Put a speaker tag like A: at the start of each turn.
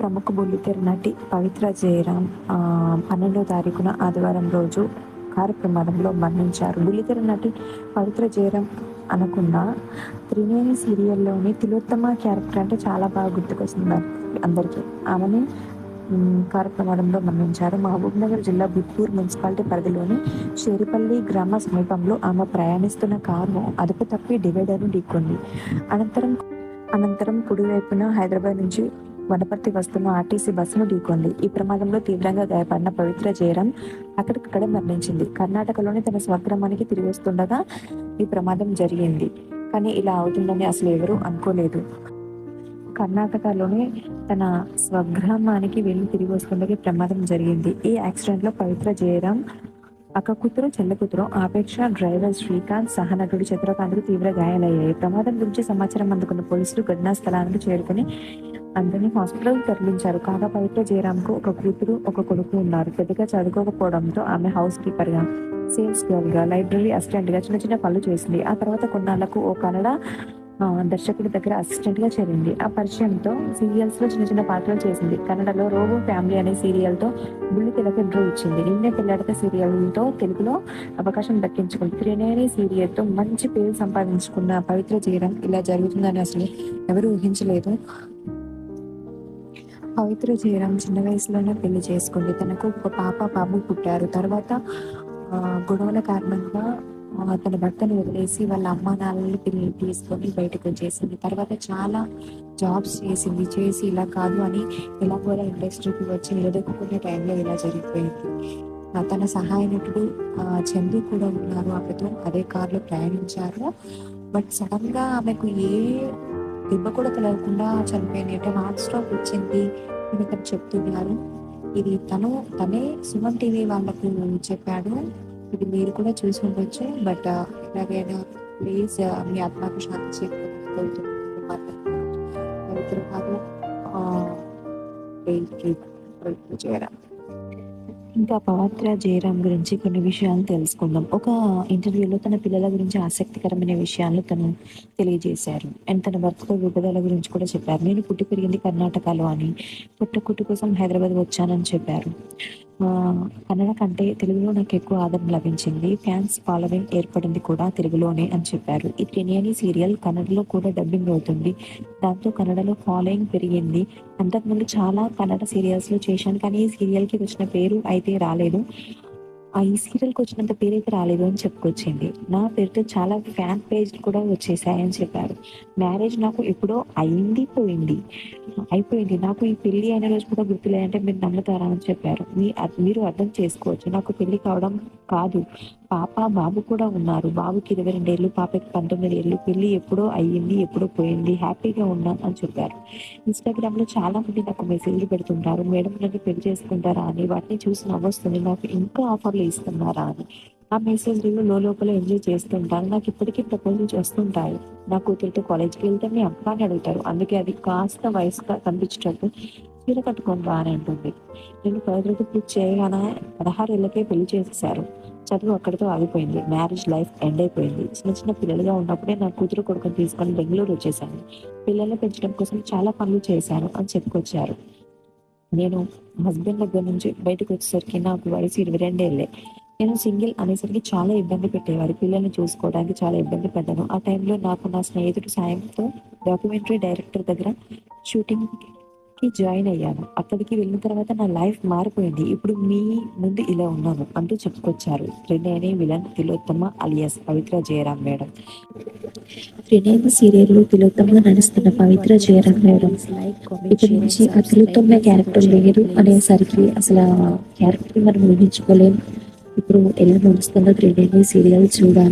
A: ప్రముఖ బుల్లితెర నటి పవిత్ర జయరాం పన్నెండో తారీఖున ఆదివారం రోజు కారు ప్రమాదంలో మరణించారు. బుల్లితెర నటి పవిత్ర జయరాం అనకుండా త్రినేని సీరియల్లోని తిలోత్తమ క్యారెక్టర్ అంటే చాలా బాగా గుర్తుకొస్తుంది అందరికీ. ఆమెని కారు ప్రమాదంలో మరణించారు. మహబూబ్ నగర్ జిల్లా బిప్పూర్ మున్సిపాలిటీ పరిధిలోని షేరిపల్లి గ్రామ సమీపంలో ఆమె ప్రయాణిస్తున్న కారు అదుపు తప్పి డివైడర్ను ఢీకొంది. అనంతరం అనంతరం కుడివైపున హైదరాబాద్ నుంచి వనపర్తి వస్తున్న ఆర్టీసీ బస్సును ఢీకొంది. ఈ ప్రమాదంలో తీవ్రంగా గాయపడిన పవిత్ర జయరాం అక్కడికక్కడే మరణించింది. కర్ణాటకలోని తన స్వగ్రామానికి తిరిగి వస్తుండగా ఈ ప్రమాదం జరిగింది. కానీ ఇలా అవుతుందని అసలు ఎవరూ అనుకోలేదు. కర్ణాటకలోనే తన స్వగ్రామానికి వెళ్ళి తిరిగి వస్తుండగా ఈ ప్రమాదం జరిగింది. ఈ యాక్సిడెంట్లో పవిత్ర జయరాం అక్క కూతురు చెల్ల కూతురు ఆపేక్ష డ్రైవర్ శ్రీకాంత్ సహనటుడు చంద్రకాంత్కు తీవ్ర గాయాలయ్యాయి. ప్రమాదం గురించి సమాచారం అందుకున్న పోలీసులు ఘటనా స్థలానికి చేరుకుని అందరినీ హాస్పిటల్ తరలించారు. కాగా పవిత్ర జయరామ్కు ఒక కూతురు ఒక కొడుకు ఉన్నారు. పెద్దగా చదువుకోకపోవడంతో ఆమె హౌస్ కీపర్గా సేల్స్ గర్ల్గా లైబ్రరీ అసిస్టెంట్గా చిన్న చిన్న పనులు చేసింది. ఆ తర్వాత కొన్నాళ్ళకు ఓ కన్నడ దర్శకుడి దగ్గర అసిస్టెంట్గా చేరింది. ఆ పరిచయంతో సీరియల్స్లో చిన్న చిన్న పాత్రలు చేసింది. కన్నడలో రోబో ఫ్యామిలీ అనే సీరియల్తో బుల్లి తెలకు ఇంట్రో ఇచ్చింది. నిన్నే పెళ్ళాడక సీరియల్తో తెలుగులో అవకాశం దక్కించుకుంది. త్రినేని సీరియల్తో మంచి పేరు సంపాదించుకున్న పవిత్ర చేయడం ఇలా జరుగుతుందని అసలు ఎవరు ఊహించలేదు. పవిత్ర జయరాం చిన్న వయసులోనే పెళ్ళి చేసుకుంది. తనకు ఒక పాప బాబు పుట్టారు. తర్వాత గొడవల కారణంగా తన భర్తను వదిలేసి వాళ్ళ అమ్మ నాన్నని పిల్లలు తీసుకొని బయటకు వచ్చేసింది. తర్వాత చాలా జాబ్స్ చేసింది. చేసి ఇలా కాదు అని ఎలా కూడా ఇండస్ట్రీకి వచ్చి నిలదొక్కునే టైంలో ఇలా జరిగిపోయింది. తన సహాయ నటుడు చందు కూడా ఉన్నారు. ఆమెతో అదే కారులో ప్రయాణించారు. బట్ సడన్గా ఆమెకు ఏ దెబ్బ కూడా తెలియకుండా చనిపోయింది. అంటే హార్ట్ స్ట్రోక్ వచ్చింది అని ఇక్కడ చెప్తున్నారు. ఇది తను తనే సుమన్ టీవీ వాళ్ళకు చెప్పాడు. ఇది మీరు కూడా చూసి ఉండొచ్చు. బట్ ఎలాగైనా ప్లీజ్ మీ ఆత్మకు శాంతి చేయాలి ఇంకా పవిత్ర జయరాం గురించి కొన్ని విషయాలు తెలుసుకుందాం. ఒక ఇంటర్వ్యూలో తన పిల్లల గురించి ఆసక్తికరమైన విషయాలు తను తెలియజేశారు. అండ్ తన భర్తతో విభేదాల గురించి కూడా చెప్పారు. నేను పుట్టి పెరిగింది కర్ణాటకలో అని. పుట్టకుట్టు కోసం హైదరాబాద్ వచ్చానని చెప్పారు. కన్నడ కంటే తెలుగులో నాకు ఎక్కువ ఆదరణ లభించింది. ఫ్యాన్స్ ఫాలోవింగ్ ఏర్పడింది కూడా తెలుగులోనే అని చెప్పారు. ఈ త్రినేని సీరియల్ కన్నడలో కూడా డబ్బింగ్ అవుతుంది. దాంతో కన్నడలో ఫాలోయింగ్ పెరిగింది. అంతకుముందు చాలా కన్నడ సీరియల్స్లో చేశాను కానీ ఈ సీరియల్కి వచ్చిన పేరు అయితే రాలేదు. ఆ ఈ సీరియల్కి వచ్చినంత పేరు అయితే రాలేదు అని చెప్పుకొచ్చింది నా పేరుతో చాలా ఫ్యాన్ పేజ్ కూడా వచ్చేసాయని చెప్పారు. మ్యారేజ్ నాకు ఎప్పుడో అయింది పోయింది. అయిపోయింది. నాకు ఈ పెళ్ళి అయిన రోజు కూడా గుర్తులేదంటే మీరు నమ్ముతారా అని చెప్పారు. మీ మీరు అర్థం చేసుకోవచ్చు. నాకు పెళ్ళి కావడం కాదు. పాప బాబు కూడా ఉన్నారు. బాబుకి ఇరవై రెండు ఏళ్ళు పాపకి పంతొమ్మిది ఏళ్ళు పెళ్ళి ఎప్పుడో అయ్యింది ఎప్పుడో పోయింది హ్యాపీగా ఉన్నాం అని చెప్పారు. ఇన్స్టాగ్రామ్లో చాలా మంది నాకు మెసేజ్లు పెడుతుంటారు. మేడం నన్ను పెళ్ళి చేసుకుంటారా అని? వాటిని చూసి నవ్వొస్తుంది. నాకు ఇంకా ఆఫర్లు ఇస్తున్నారా అని. ఆ మెసేజ్లు లోపల ఎంజాయ్ చేస్తుంటాను నాకు ఇప్పటికీ ప్రపోజల్స్ వస్తుంటాయి. నా కూతురితో కాలేజ్కి వెళ్తే మీ అబ్బాయిని అడుగుతారు. అందుకే అది కాస్త వయసుగా కనిపించేటట్టు చీర కట్టుకొని రా అని అంటుంది నేను పదకొండు పూర్తి చేయగానే పదహారు ఏళ్ళకే పెళ్ళి చేసేసారు చదువు అక్కడితో ఆగిపోయింది. మ్యారేజ్ లైఫ్ ఎండ్ అయిపోయింది. చిన్న చిన్న పిల్లలుగా ఉన్నప్పుడే నా కూతురు కొడుకుని తీసుకొని బెంగళూరు వచ్చేసాను పిల్లల్ని పెంచడం కోసం చాలా పనులు చేశాను అని చెప్పుకొచ్చారు. నేను హస్బెండ్ దగ్గర నుంచి బయటకు వచ్చేసరికి నాకు వయసు ఇరవై రెండేళ్ళే. నేను సింగిల్ అనేసరికి చాలా ఇబ్బంది పెట్టేవారు. పిల్లల్ని చూసుకోవడానికి చాలా ఇబ్బంది పడ్డాను. ఆ టైంలో నాకు నా స్నేహితుడు సాయంతో డాక్యుమెంటరీ డైరెక్టర్ దగ్గర షూటింగ్ కి జాయిన్ అయ్యాను. అక్కడికి వెళ్ళిన తర్వాత నా లైఫ్ మారిపోయింది. ఇప్పుడు మీ ముందు ఇలా ఉన్నాను అంటూ చెప్పుకొచ్చారు. Trinayani villain Tilottama alias Pavitra Jayaram madam. Trinayani సీరియల్లో తిలోత్తమ నడుస్తున్న పవిత్ర జయరాం మేడం. ఇటు నుంచి ఆ తిలోత్తమ క్యారెక్టర్ లేదు అనేసరికి అసలు క్యారెక్టర్ మనం ఊహించుకోలేం. ఇప్పుడు ఎలా నడుస్తుందో త్రినేని సీరియల్ చూడాలి.